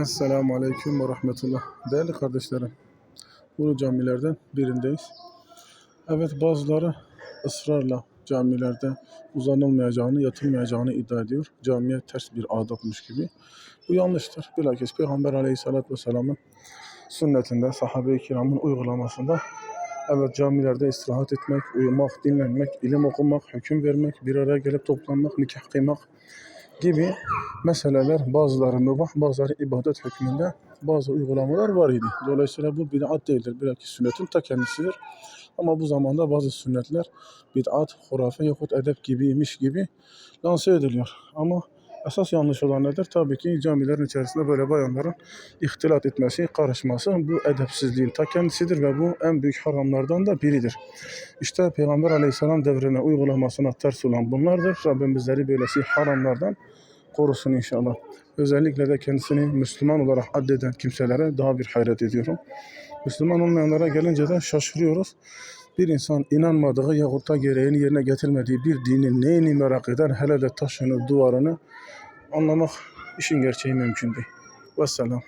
Esselamu Aleyküm ve Rahmetullah. Değerli kardeşlerim, Ulu camilerden birindeyiz. Evet bazıları ısrarla camilerde uzanılmayacağını, yatılmayacağını iddia ediyor. Camiye ters bir adapmış gibi. Bu yanlıştır. Bilakis Peygamber Aleyhisselatü Vesselam'ın sünnetinde, sahabe-i kiramın uygulamasında evet camilerde istirahat etmek, uyumak, dinlenmek, ilim okumak, hüküm vermek, bir araya gelip toplanmak, nikah kıymak gibi meseleler bazıları mübah, bazıları ibadet hükmünde bazı uygulamalar var idi. Dolayısıyla bu bid'at değildir. Bilakis sünnetin ta kendisidir. Ama bu zamanda bazı sünnetler bid'at, hurafe yahut edep gibiymiş gibi lanse ediliyor. Ama esas yanlış olan nedir? Tabii ki camilerin içerisinde böyle bayanların ihtilat etmesi, karışması bu edepsizliğin ta kendisidir ve bu en büyük haramlardan da biridir. İşte Peygamber Aleyhisselam devrine uygulamasına ters olan bunlardır. Rabbim bizleri böylesi haramlardan korusun inşallah. Özellikle de kendisini Müslüman olarak addeden kimselere daha bir hayret ediyorum. Müslüman olmayanlara gelince de şaşırıyoruz. Bir insan inanmadığı yahut da gereğini yerine getirmediği bir dinin neyini merak eder, hele de taşını, duvarını anlamak işin gerçeği mümkün değil. Vesselam.